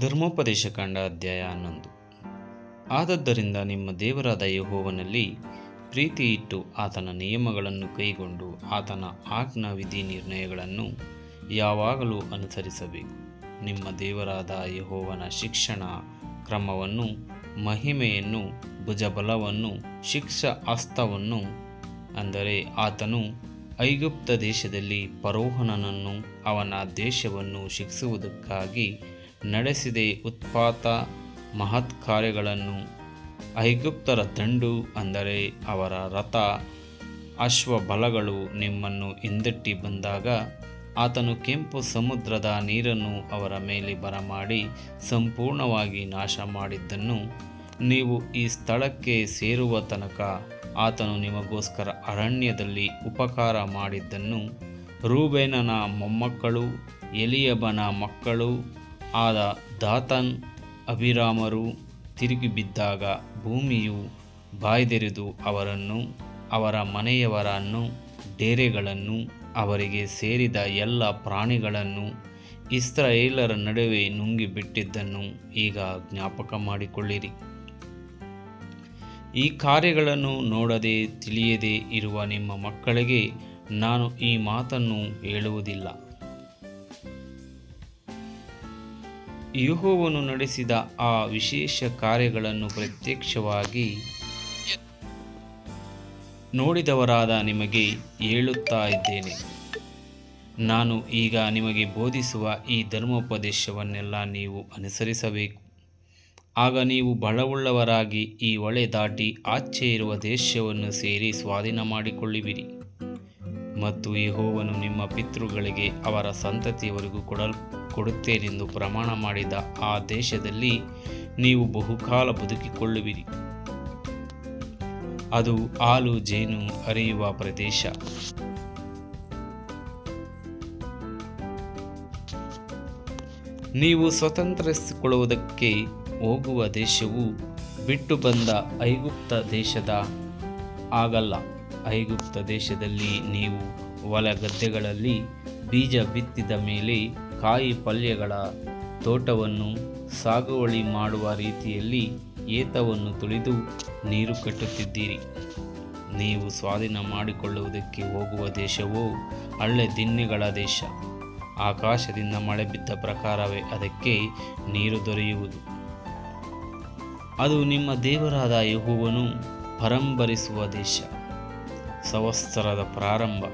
ಧರ್ಮೋಪದೇಶ ಕಂಡ ಅಧ್ಯಾಯ ಹನ್ನೊಂದು. ಆದದ್ದರಿಂದ ನಿಮ್ಮ ದೇವರಾದ ಯಹೋವನಲ್ಲಿ ಪ್ರೀತಿ ಇಟ್ಟು ಆತನ ನಿಯಮಗಳನ್ನು ಕೈಗೊಂಡು ಆತನ ಆಜ್ಞಾ ವಿಧಿ ನಿರ್ಣಯಗಳನ್ನು ಯಾವಾಗಲೂ ಅನುಸರಿಸಬೇಕು. ನಿಮ್ಮ ದೇವರಾದ ಯಹೋವನ ಶಿಕ್ಷಣ ಕ್ರಮವನ್ನು, ಮಹಿಮೆಯನ್ನು, ಭುಜಬಲವನ್ನು, ಶಿಕ್ಷ ಅಸ್ತವನ್ನು, ಅಂದರೆ ಆತನು ಐಗುಪ್ತ ದೇಶದಲ್ಲಿ ಪರೋಹನನನ್ನು ಅವನ ದೇಶವನ್ನು ಶಿಕ್ಷಿಸುವುದಕ್ಕಾಗಿ ನಡೆಸಿದೆ ಉತ್ಪಾತ ಮಹತ್ ಕಾರ್ಯಗಳನ್ನು ಐಗುಪ್ತರ ದಂಡು ಅಂದರೆ ಅವರ ರಥ, ಅಶ್ವಬಲಗಳು ನಿಮ್ಮನ್ನು ಹಿಂದಟ್ಟಿ ಬಂದಾಗ ಆತನು ಕೆಂಪು ಸಮುದ್ರದ ನೀರನ್ನು ಅವರ ಮೇಲೆ ಬರಮಾಡಿ ಸಂಪೂರ್ಣವಾಗಿ ನಾಶ ಮಾಡಿದ್ದನ್ನು ನೀವು ಈ ಸ್ಥಳಕ್ಕೆ ಸೇರುವ ತನಕ ಆತನು ನಿಮಗೋಸ್ಕರ ಅರಣ್ಯದಲ್ಲಿ ಉಪಕಾರ ಮಾಡಿದ್ದನ್ನು ರೂಬೇನನ ಮೊಮ್ಮಕ್ಕಳು, ಎಲಿಯಬನ ಮಕ್ಕಳು ಆದ ದಾತನ್ ಅಭಿರಾಮರು ತಿರುಗಿ ಬಿದ್ದಾಗ ಭೂಮಿಯು ಬಾಯ್ದೆರೆದು ಅವರನ್ನು, ಅವರ ಮನೆಯವರನ್ನು, ಡೇರೆಗಳನ್ನು, ಅವರಿಗೆ ಸೇರಿದ ಎಲ್ಲ ಪ್ರಾಣಿಗಳನ್ನು ಇಸ್ರಾಯೇಲರ ನಡುವೆ ನುಂಗಿಬಿಟ್ಟಿದ್ದನ್ನು ಈಗ ಜ್ಞಾಪಕ ಮಾಡಿಕೊಳ್ಳಿರಿ. ಈ ಕಾರ್ಯಗಳನ್ನು ನೋಡದೆ ತಿಳಿಯದೆ ಇರುವ ನಿಮ್ಮ ಮಕ್ಕಳಿಗೆ ನಾನು ಈ ಮಾತನ್ನು ಹೇಳುವುದಿಲ್ಲ. ಯೆಹೋವನು ನಡೆಸಿದ ಆ ವಿಶೇಷ ಕಾರ್ಯಗಳನ್ನು ಪ್ರತ್ಯಕ್ಷವಾಗಿ ನೋಡಿದವರಾದ ನಿಮಗೆ ಹೇಳುತ್ತಾ ಇದ್ದೇನೆ. ನಾನು ಈಗ ನಿಮಗೆ ಬೋಧಿಸುವ ಈ ಧರ್ಮೋಪದೇಶವನ್ನೆಲ್ಲ ನೀವು ಅನುಸರಿಸಬೇಕು. ಆಗ ನೀವು ಬಲವುಳ್ಳವರಾಗಿ ಈ ಹೊಳೆ ದಾಟಿ ಆಚೆ ಇರುವ ದೇಶವನ್ನು ಸೇರಿ ಸ್ವಾಧೀನ ಮಾಡಿಕೊಳ್ಳುವಿರಿ ಮತ್ತು ಯೆಹೋವನು ನಿಮ್ಮ ಪಿತೃಗಳಿಗೆ ಅವರ ಸಂತತಿಯವರಿಗೂ ಕೊಡಲ್, ಕೊಡುತ್ತೇನೆಂದು ಪ್ರಮಾಣ ಮಾಡಿದ ಆ ದೇಶದಲ್ಲಿ ನೀವು ಬಹುಕಾಲ ಬದುಕಿಕೊಳ್ಳುವಿರಿ. ಅದು ಹಾಲು ಜೇನು ಹರಿಯುವ ಪ್ರದೇಶ. ನೀವು ಸ್ವತಂತ್ರಿಸಿಕೊಳ್ಳುವುದಕ್ಕೆ ಹೋಗುವ ದೇಶವು ಬಿಟ್ಟು ಬಂದ ಐಗುಪ್ತ ದೇಶದ ಆಗಲ್ಲ ಐಗುಪ್ತ ದೇಶದಲ್ಲಿ ನೀವು ಹೊಲ ಗದ್ದೆಗಳಲ್ಲಿ ಬೀಜ ಬಿತ್ತಿದ ಮೇಲೆ ಕಾಯಿ ಪಲ್ಯಗಳ ತೋಟವನ್ನು ಸಾಗುವಳಿ ಮಾಡುವ ರೀತಿಯಲ್ಲಿ ಏತವನ್ನು ತುಳಿದು ನೀರು ಕಟ್ಟುತ್ತಿದ್ದೀರಿ. ನೀವು ಸ್ವಾಧೀನ ಮಾಡಿಕೊಳ್ಳುವುದಕ್ಕೆ ಹೋಗುವ ದೇಶವೋ ಹಳ್ಳೆ ದಿನ್ನೆಗಳ ದೇಶ. ಆಕಾಶದಿಂದ ಮಳೆ ಬಿದ್ದ ಪ್ರಕಾರವೇ ಅದಕ್ಕೆ ನೀರು ದೊರೆಯುವುದು. ಅದು ನಿಮ್ಮ ದೇವರಾದ ಯಹುವನು ಪರಂಬರಿಸುವ ದೇಶ. ಸಂವತ್ಸರದ ಪ್ರಾರಂಭ.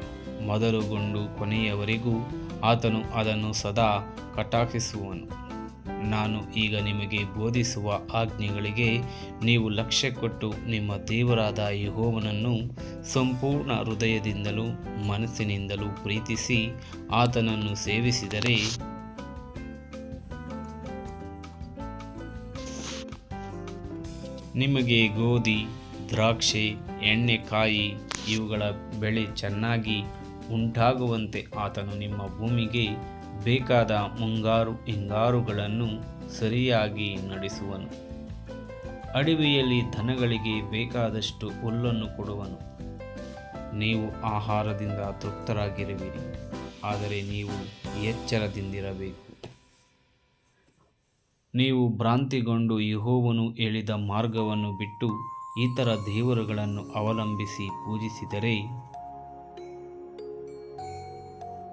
ಮೊದಲುಗೊಂಡು ಕೊನೆಯವರೆಗೂ ಆತನು ಅದನ್ನು ಸದಾ ಕಟಾಕ್ಷಿಸುವನು. ನಾನು ಈಗ ನಿಮಗೆ ಬೋಧಿಸುವ ಆಜ್ಞೆಗಳಿಗೆ ನೀವು ಲಕ್ಷ್ಯ ಕೊಟ್ಟು ನಿಮ್ಮ ದೇವರಾದ ಯಹೋವನನ್ನು ಸಂಪೂರ್ಣ ಹೃದಯದಿಂದಲೂ ಮನಸ್ಸಿನಿಂದಲೂ ಪ್ರೀತಿಸಿ ಆತನನ್ನು ಸೇವಿಸಿದರೆ ನಿಮಗೆ ಗೋಧಿ ದ್ರಾಕ್ಷೆ ಎಣ್ಣೆಕಾಯಿ ಇವುಗಳ ಬೆಳೆ ಚೆನ್ನಾಗಿ ಉಂಟಾಗುವಂತೆ ಆತನು ನಿಮ್ಮ ಭೂಮಿಗೆ ಬೇಕಾದ ಮುಂಗಾರು ಹಿಂಗಾರುಗಳನ್ನು ಸರಿಯಾಗಿ ನಡೆಸುವನು. ಅಡವಿಯಲ್ಲಿ ದನಗಳಿಗೆ ಬೇಕಾದಷ್ಟು ಹುಲ್ಲನ್ನು ಕೊಡುವನು. ನೀವು ಆಹಾರದಿಂದ ತೃಪ್ತರಾಗಿರುವಿರಿ, ಆದರೆ ನೀವು ಎಚ್ಚರದಿಂದಿರಬೇಕು. ನೀವು ಭ್ರಾಂತಿಗೊಂಡು ಯಹೋವನು ಹೇಳಿದ ಮಾರ್ಗವನ್ನು ಬಿಟ್ಟು ಇತರ ದೇವರುಗಳನ್ನು ಅವಲಂಬಿಸಿ ಪೂಜಿಸಿದರೆ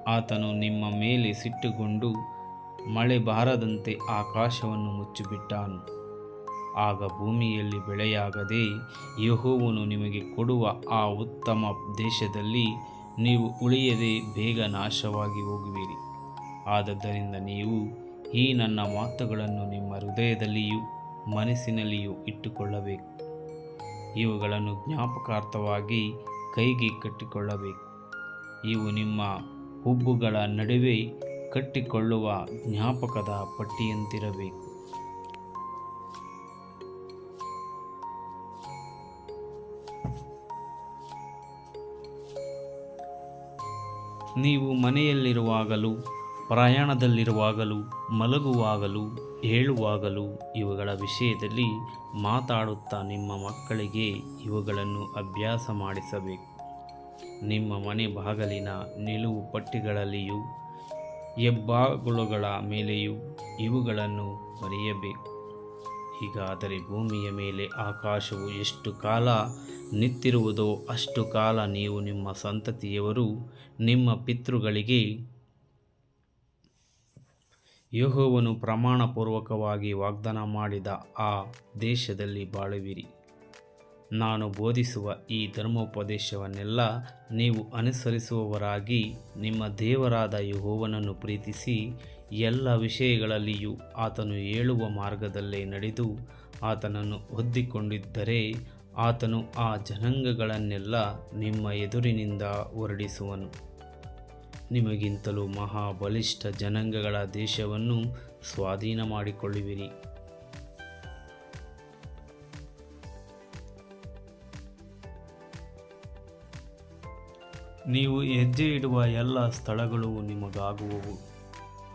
ಆತನು ನಿಮ್ಮ ಮೇಲೆ ಸಿಟ್ಟುಗೊಂಡು ಮಳೆ ಬಾರದಂತೆ ಆಕಾಶವನ್ನು ಮುಚ್ಚಿಬಿಟ್ಟಾನು. ಆಗ ಭೂಮಿಯಲ್ಲಿ ಬೆಳೆಯಾಗದೆ ಯಹೋವನು ನಿಮಗೆ ಕೊಡುವ ಆ ಉತ್ತಮ ದೇಶದಲ್ಲಿ ನೀವು ಉಳಿಯದೆ ಬೇಗ ನಾಶವಾಗಿ ಹೋಗುವಿರಿ. ಆದದ್ದರಿಂದ ನೀವು ಈ ನನ್ನ ಮಾತುಗಳನ್ನು ನಿಮ್ಮ ಹೃದಯದಲ್ಲಿಯೂ ಮನಸ್ಸಿನಲ್ಲಿಯೂ ಇಟ್ಟುಕೊಳ್ಳಬೇಕು. ಇವುಗಳನ್ನು ಜ್ಞಾಪಕಾರ್ಥವಾಗಿ ಕೈಗೆ ಕಟ್ಟಿಕೊಳ್ಳಬೇಕು. ಇವು ನಿಮ್ಮ ಹುಬ್ಬುಗಳ ನಡುವೆ ಕಟ್ಟಿಕೊಳ್ಳುವ ಜ್ಞಾಪಕದ ಪಟ್ಟಿಯಂತಿರಬೇಕು. ನೀವು ಮನೆಯಲ್ಲಿರುವಾಗಲೂ, ಪ್ರಯಾಣದಲ್ಲಿರುವಾಗಲೂ, ಮಲಗುವಾಗಲೂ ಹೇಳುವಾಗಲೂ ಇವುಗಳ ವಿಷಯದಲ್ಲಿ ಮಾತಾಡುತ್ತಾ ನಿಮ್ಮ ಮಕ್ಕಳಿಗೆ ಇವುಗಳನ್ನು ಅಭ್ಯಾಸ ಮಾಡಿಸಬೇಕು. ನಿಮ್ಮ ಮನೆ ಬಾಗಲಿನ ನಿಲುವು ಪಟ್ಟಿಗಳಲ್ಲಿಯೂ, ಹೆಬ್ಬಾಗುಳುಗಳ ಮೇಲೆಯೂ ಇವುಗಳನ್ನು ಬರೆಯಬೇಕು ಹೀಗಾದರೆ ಭೂಮಿಯ ಮೇಲೆ ಆಕಾಶವು ಎಷ್ಟು ಕಾಲ ನಿಂತಿರುವುದೋ ಅಷ್ಟು ಕಾಲ ನೀವು ನಿಮ್ಮ ಸಂತತಿಯವರು ನಿಮ್ಮ ಪಿತೃಗಳಿಗೆ ಯೆಹೋವನು ಪ್ರಮಾಣಪೂರ್ವಕವಾಗಿ ವಾಗ್ದಾನ ಮಾಡಿದ ಆ ದೇಶದಲ್ಲಿ ಬಾಳುವಿರಿ. ನಾನು ಬೋಧಿಸುವ ಈ ಧರ್ಮೋಪದೇಶವನ್ನೆಲ್ಲ ನೀವು ಅನುಸರಿಸುವವರಾಗಿ ನಿಮ್ಮ ದೇವರಾದ ಯಹೋವನನ್ನು ಪ್ರೀತಿಸಿ ಎಲ್ಲ ವಿಷಯಗಳಲ್ಲಿಯೂ ಆತನು ಹೇಳುವ ಮಾರ್ಗದಲ್ಲೇ ನಡೆದು ಆತನನ್ನು ಹೊದ್ದಿಕೊಂಡಿದ್ದರೆ ಆತನು ಆ ಜನಾಂಗಗಳನ್ನೆಲ್ಲ ನಿಮ್ಮ ಎದುರಿನಿಂದ ಹೊರಡಿಸುವನು. ನಿಮಗಿಂತಲೂ ಮಹಾಬಲಿಷ್ಠ ಜನಾಂಗಗಳ ದೇಶವನ್ನು ಸ್ವಾಧೀನ ಮಾಡಿಕೊಳ್ಳುವಿರಿ ನೀವು ಹೆಜ್ಜೆ ಇಡುವ ಎಲ್ಲ ಸ್ಥಳಗಳು ನಿಮಗಾಗುವವು.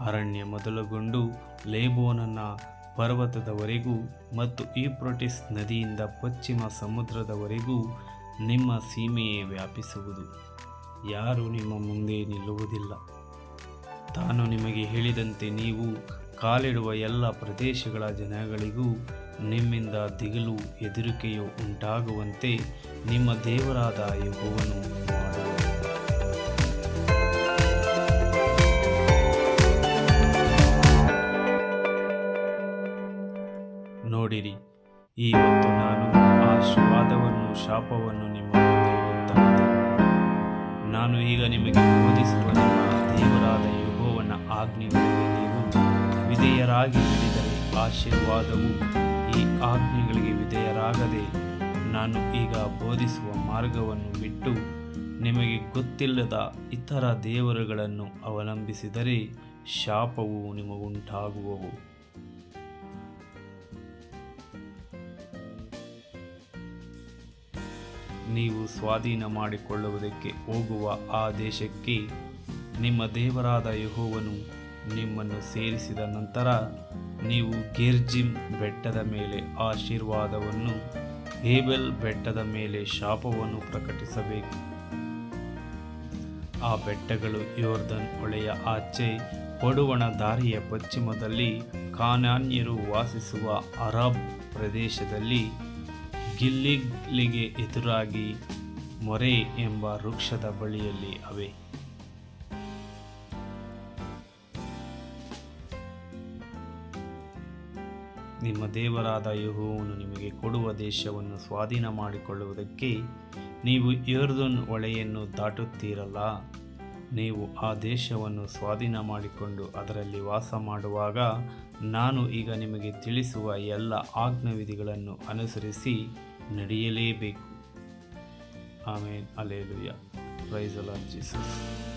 ಅರಣ್ಯ ಮೊದಲುಗೊಂಡು ಲೇಬೋನನ್ನ ಪರ್ವತದವರೆಗೂ ಮತ್ತು ಈಪ್ರೊಟಿಸ್ ನದಿಯಿಂದ ಪಶ್ಚಿಮ ಸಮುದ್ರದವರೆಗೂ ನಿಮ್ಮ ಸೀಮೆಯೇ ವ್ಯಾಪಿಸುವುದು. ಯಾರು ನಿಮ್ಮ ಮುಂದೆ ನಿಲ್ಲುವುದಿಲ್ಲ. ತಾನು ನಿಮಗೆ ಹೇಳಿದಂತೆ ನೀವು ಕಾಲಿಡುವ ಎಲ್ಲ ಪ್ರದೇಶಗಳ ಜನಗಳಿಗೂ ನಿಮ್ಮಿಂದ ದಿಗಿಲು ಹೆದರಿಕೆಯು ಉಂಟಾಗುವಂತೆ ನಿಮ್ಮ ದೇವರಾದ ಯೆಹೋವನು ನೋಡಿರಿ, ಈ ಹೊತ್ತು ನಾನು ಆಶೀರ್ವಾದವನ್ನು ಶಾಪವನ್ನು ನಿಮ್ಮ ನಾನು ಈಗ ನಿಮಗೆ ಬೋಧಿಸುವ ದೇವರಾದ ಯೆಹೋವನ ಆಜ್ಞೆಗಳಿಗೆ ನೀವು ವಿಧೇಯರಾಗಿ ನಡೆದರೆ ಆಶೀರ್ವಾದವು ಈ ಆಜ್ಞೆಗಳಿಗೆ ವಿಧೇಯರಾಗದೆ ನಾನು ಈಗ ಬೋಧಿಸುವ ಮಾರ್ಗವನ್ನು ಬಿಟ್ಟು ನಿಮಗೆ ಗೊತ್ತಿಲ್ಲದ ಇತರ ದೇವರುಗಳನ್ನು ಅವಲಂಬಿಸಿದರೆ ಶಾಪವು ನಿಮಗುಂಟಾಗುವವು. ನೀವು ಸ್ವಾಧೀನ ಮಾಡಿಕೊಳ್ಳುವುದಕ್ಕೆ ಹೋಗುವ ಆ ದೇಶಕ್ಕೆ ನಿಮ್ಮ ದೇವರಾದ ಯಹೋವನು ನಿಮ್ಮನ್ನು ಸೇರಿಸಿದ ನಂತರ ನೀವು ಗಿರ್ಜಿಮ್ ಬೆಟ್ಟದ ಮೇಲೆ ಆಶೀರ್ವಾದವನ್ನು, ಹೇಬೆಲ್ ಬೆಟ್ಟದ ಮೇಲೆ ಶಾಪವನ್ನು ಪ್ರಕಟಿಸಬೇಕು. ಆ ಬೆಟ್ಟಗಳು ಯೋರ್ಧನ್ ಹೊಳೆಯ ಆಚೆ ಪಡುವಣ ದಾರಿಯ ಪಶ್ಚಿಮದಲ್ಲಿ ಕಾನಾನ್ಯರು ವಾಸಿಸುವ ಅರಬ್ ಪ್ರದೇಶದಲ್ಲಿ ಗಿಲ್ಲಿಗ್ಲಿಗೆ ಎದುರಾಗಿ ಮೊರೆ ಎಂಬ ವೃಕ್ಷದ ಬಳಿಯಲ್ಲಿ ಅವೆ. ನಿಮ್ಮ ದೇವರಾದ ಯಹೋವನ್ನು ನಿಮಗೆ ಕೊಡುವ ದೇಶವನ್ನು ಸ್ವಾಧೀನ ಮಾಡಿಕೊಳ್ಳುವುದಕ್ಕೆ ನೀವು ಯರ್ದನ್ ಹೊಳೆಯನ್ನು ದಾಟುತ್ತೀರಲ್ಲ? ನೀವು ಆ ದೇಶವನ್ನು ಸ್ವಾಧೀನ ಮಾಡಿಕೊಂಡು ಅದರಲ್ಲಿ ವಾಸ ಮಾಡುವಾಗ ನಾನು ಈಗ ನಿಮಗೆ ತಿಳಿಸುವ ಎಲ್ಲ ಆಜ್ಞಾವಿಧಿಗಳನ್ನು ಅನುಸರಿಸಿ ನಡೆಯಲೇಬೇಕು. ಆಮೇಲೆ ಅಲೇಲುಯ ಪ್ರೈಸ್ ಅಲ್ಲ ಜೀಸಸ್.